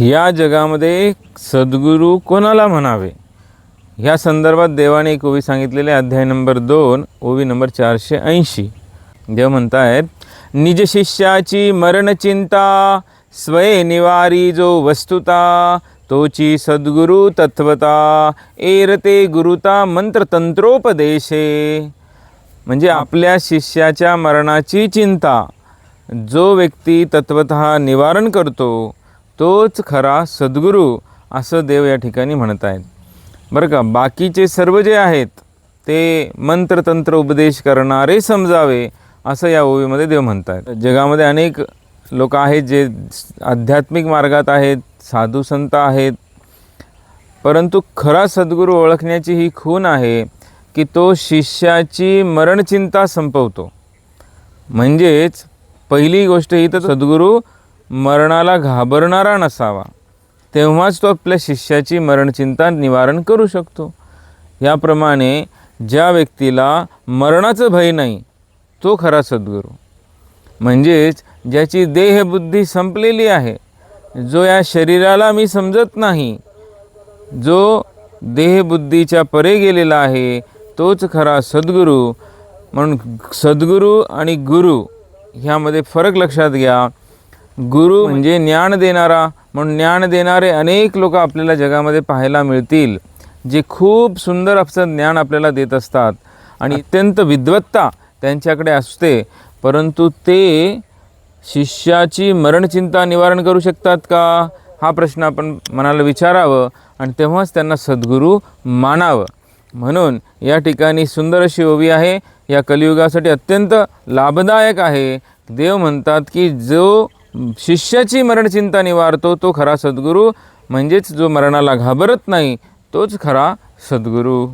या जगामध्ये सद्गुरू कोणाला म्हणावे? ह्या संदर्भात देवाने एक ओवी सांगितलेले अध्याय नंबर दोन ओवी नंबर चारशे ऐंशी. देव म्हणतायत निज शिष्याची मरणचिंता स्वये निवारी जो वस्तुता तोची सद्गुरु तत्वता एरते गुरुता मंत्रतंत्रोपदेशे. म्हणजे आपल्या शिष्याच्या मरणाची चिंता जो व्यक्ती तत्वत निवारण करतो तोच खरा सद्गुरू असं देव या ठिकाणी म्हणत आहेत. बरं का बाकीचे सर्व जे आहेत ते मंत्रतंत्र उपदेश करणारे समजावे असं या ओवीमध्ये देव म्हणतात जगामध्ये अनेक लोक आहेत जे आध्यात्मिक मार्गात आहेत साधू संत आहेत परंतु खरा सद्गुरू ओळखण्याची ही खून आहे की तो शिष्याची मरणचिंता संपवतो. म्हणजेच पहिली गोष्ट ही तर सद्गुरू मरणाला घाबरणारा नसावा. तेव्हाच तो आपल्या शिष्याची मरणचिंता निवारण करू शकतो. याप्रमाणे ज्या व्यक्तीला मरणाचं भय नाही तो खरा सद्गुरू. म्हणजेच ज्याची देहबुद्धी संपलेली आहे जो या शरीराला मी समजत नाही जो देहबुद्धीच्या परे गेलेला आहे तोच खरा सद्गुरू. म्हणून सद्गुरू आणि गुरु ह्यामध्ये फरक लक्षात घ्या. गुरु म्हणजे ज्ञान देणारा म्हणून ज्ञान देणारे अनेक लोक आपल्याला जगामध्ये पाहायला मिळतील जे खूप सुंदर असं ज्ञान आपल्याला देत असतात. आणि अत्यंत विद्वत्ता त्यांच्याकडे असते परंतु ते शिष्याची मरणचिंता निवारण करू शकतात का? हा प्रश्न आपण मनाला विचारावं आणि तेव्हाच त्यांना सद्गुरू मानावं. म्हणून या ठिकाणी सुंदर अशी ओवी आहे. या कलियुगासाठी अत्यंत लाभदायक आहे. देव म्हणतात की जो शिष्याची मरणचिंता निवारतो तो खरा सद्गुरू. म्हणजेच जो मरणाला घाबरत नाही तोच खरा सद्गुरू.